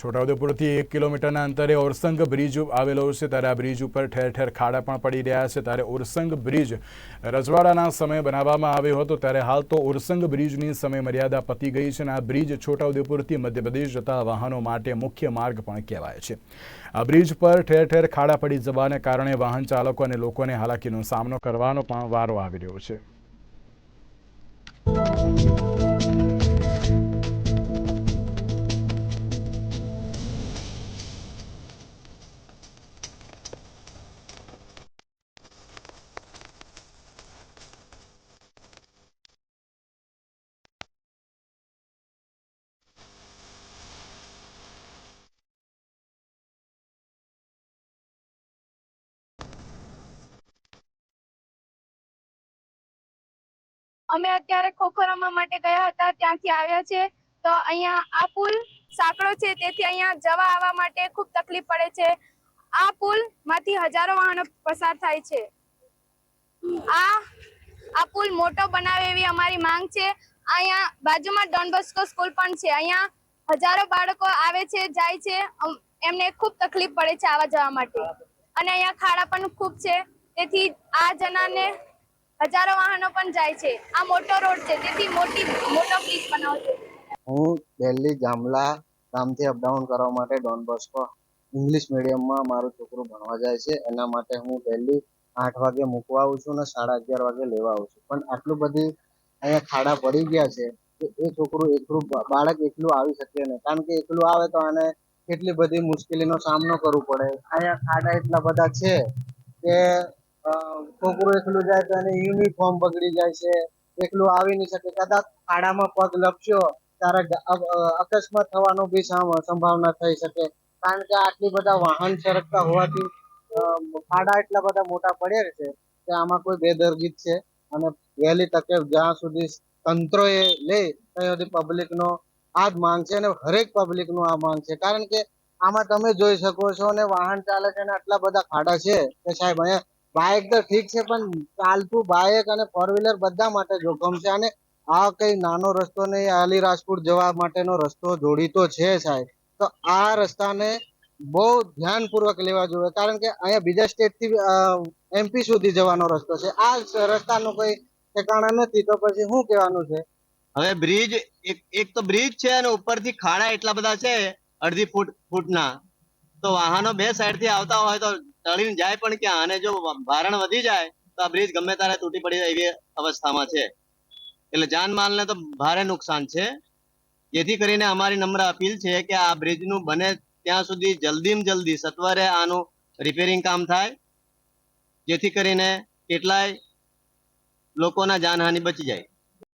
છોટાઉદેપુરથી એક કિલોમીટરના અંતરે ઓરસંગ બ્રિજ આવેલો છે. ત્યારે આ બ્રિજ ઉપર ઠેર ઠેર ખાડા પણ પડી રહ્યા છે. ત્યારે ઓરસંગ બ્રિજ રજવાડાના સમયે બનાવવામાં આવ્યો હતો. ત્યારે હાલ તો ઓરસંગ બ્રિજની સમય મર્યાદા પતી ગઈ છે અને આ બ્રિજ છોટાઉદેપુરથી મધ્યપ્રદેશ જતા વાહનો માટે મુખ્ય માર્ગ પણ કહેવાય છે. આ બ્રિજ પર ઠેર ઠેર ખાડા પડી જવાને કારણે વાહન ચાલકો અને લોકોને હાલાકીનો સામનો કરવાનો પણ વારો આવી રહ્યો છે. અમે અત્યારે ખોખો રમવા માટે ગયા હતા, ત્યાંથી આવ્યા છે. તો અહીંયા આ પુલ સાંકડો છે, તેથી અહીંયા જવા આવવા માટે ખૂબ તકલીફ પડે છે. આ પુલમાંથી હજારો વાહનો પસાર થાય છે. આ આ પુલ મોટો બનાવે એવી અમારી માંગ છે. અહીંયા બાજુમાં ડોન બોસ્કો સ્કૂલ પણ છે. અહીંયા હજારો બાળકો આવે છે, જાય છે. એમને ખૂબ તકલીફ પડે છે આવા જવા માટે. અને અહીંયા ખાડા પણ ખૂબ છે. તેથી આ જનાને હજારો વાહનો પણ જાય છે. આ મોટો રોડ છે. તેથી મોટી, મોટો બ્રિજ બનાવશે હું દિલ્હી જામલા ગામથી અપડાઉન કરવા માટે ડોન બોસ્કો ઇંગ્લિશ મીડિયમમાં મારું છોકરું ભણવા જાય છે. એના માટે હું દિલ્હી આઠ વાગે મૂકવા આવું છું અને સાડા અગિયાર વાગે લેવા આવું છું. પણ આટલું બધી અહીંયા ખાડા પડી ગયા છે કે એ છોકરું એકલું બાળક એકલું આવી શકે નહીં. કારણ કે એકલું આવે તો આને કેટલી બધી મુશ્કેલીનો સામનો કરવો પડે. અહીંયા ખાડા એટલા બધા છે કે છોકરું એકલું જાય તો એને યુનિફોર્મ બગડી જાય છે. એકલું આવી નહીં શકે. કદાચ ખાડામાં પગ લપસ્યો, ત્યારે અકસ્માત થવાનો બી સંભાવના થઈ શકે. કારણ કે આટલી બધા વાહન સરકતા હોવાથી ખાડા એટલા બધા મોટા પડ્યા છે કે આમાં કોઈ બેદરગી છે. અને વહેલી તકે જ્યાં સુધી તંત્રોએ લે, ત્યાં સુધી પબ્લિકનો આ જ માંગ છે અને હરેકનું આ માંગ છે. કારણ કે આમાં તમે જોઈ શકો છો અને વાહન ચાલકોને આટલા બધા ખાડા છે કે સાહેબ, અહીંયા બાઇક તો ઠીક છે, પણ ચાલતું બાઇક અને ફોર વ્હીલર બધા માટે જોખમ છે અને આ કઈ નાનો રસ્તો નહીં અલીરાજપુર જવા માટેનો રસ્તો જોડીતો છે સાહેબ. તો આ રસ્તાને બહુ ધ્યાનપૂર્વક લેવા જોઈએ, કારણ કે અહીંયા બીજા સ્ટેટથી એમપી સુધી જવાનો રસ્તો છે. આ રસ્તાનું કોઈ ઠેકાણા નથી, તો પછી શું કહેવાનું છે? હવે બ્રિજ એક એક તો બ્રિજ છે અને ઉપરથી ખાડા એટલા બધા છે, અડધી ફૂટ, ફૂટના. તો વાહનો બે સાઈડથી આવતા હોય તો ટળીને જાય પણ ક્યાં? અને જો ભારણ વધી જાય, તો આ બ્રિજ ગમે ત્યારે તૂટી પડી જાય એવી અવસ્થામાં છે. એટલે જાનમાલને તો ભારે નુકસાન છે. જેથી કરીને અમારી નમ્ર અપીલ છે કે આ બ્રિજનું બને ત્યાં સુધી જલ્દીમાં જલ્દી સત્વરે આનું રિપેરિંગ કામ થાય. જેથી કરીને કેટલાય લોકોના જાનહાનિ બચી જાય.